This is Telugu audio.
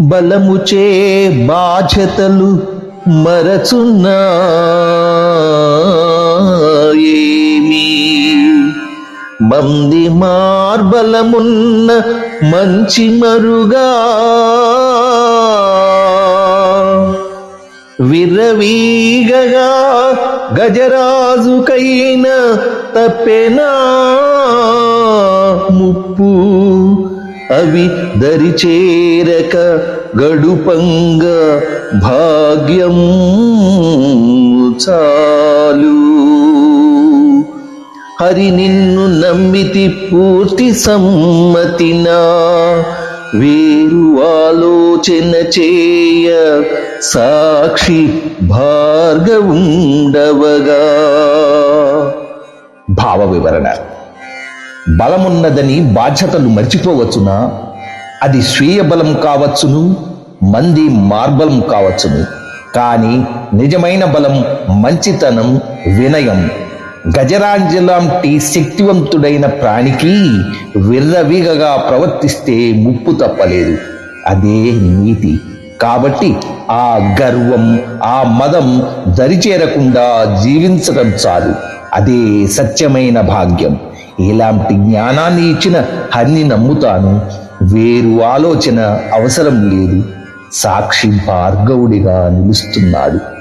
బలముచే బాధ్యతలు మరచున్నా మంది మార్బలమున్న మంచి మరుగా విర్రవీగగా గజరాజుకైన తప్పెనా ముప్పు? అవి దరిచేరక గడుపంగ భాగ్యం చాలు. హరి నిన్ను నమ్మితి పూర్తి సమ్మతినా వేరు ఆలోచన చేయ సాక్షి భార్గవుండవగా. భావ వివరణ బలమున్నదని బాధ్యతలు మర్చిపోవచ్చునా? అది స్వీయ బలం కావచ్చును మంది మార్బలం కావచ్చును. కానీ నిజమైన బలం మంచితనం వినయం. గజరాంజలాంటి శక్తివంతుడైన ప్రాణికి విర్రవీగగా ప్రవర్తిస్తే ముప్పు తప్పలేదు. అదే నీతి. కాబట్టి ఆ గర్వం ఆ మదం దరిచేరకుండా జీవించడం చాలు. అదే సత్యమైన భాగ్యం. ఇలాంటి జ్ఞానాన్ని ఇచ్చిన హరిని నమ్ముతాను. వేరు ఆలోచన అవసరం లేదు. సాక్షి భార్గవుడిగా నిలుస్తున్నాడు.